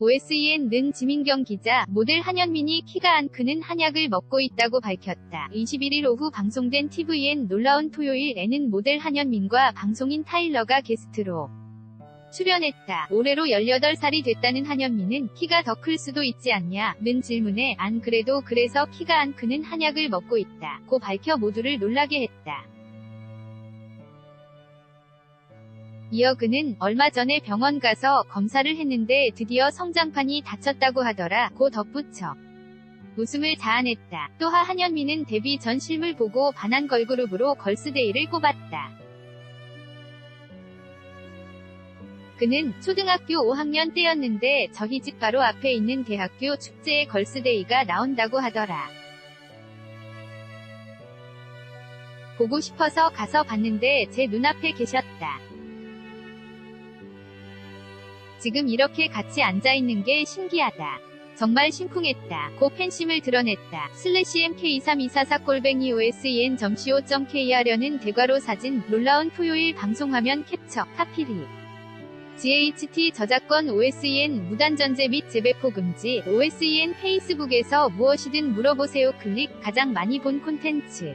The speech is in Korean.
OSEN-는 지민경 기자, 모델 한현민이 키가 안 크는 한약을 먹고 있다고 밝혔다. 21일 오후 방송된 TVN 놀라운 토요일에는 모델 한현민과 방송인 타일러가 게스트로 출연했다. 올해로 18살이 됐다는 한현민은 키가 더 클 수도 있지 않냐? 는 질문에 안 그래도 그래서 키가 안 크는 한약을 먹고 있다. 고 밝혀 모두를 놀라게 했다. 이어 그는 얼마 전에 병원 가서 검사를 했는데 드디어 성장판이 다쳤다고 하더라. 고 덧붙여. 웃음을 자아냈다. 또한 한현민은 데뷔 전 실물 보고 반한 걸그룹으로 걸스데이를 꼽았다. 그는 초등학교 5학년 때였는데 저희 집 바로 앞에 있는 대학교 축제에 걸스데이가 나온다고 하더라. 보고 싶어서 가서 봤는데 제 눈앞에 계셨다. 지금 이렇게 같이 앉아있는 게 신기하다. 정말 심쿵했다. 고 팬심을 드러냈다. 슬래시 mk2324골뱅이 osen.co.kr 려는 대괄호 사진 놀라운 토요일 방송화면 캡처 카피리 GHT 저작권 OSEN 무단전제 및 재배포 금지 OSEN 페이스북에서 무엇이든 물어보세요 클릭 가장 많이 본 콘텐츠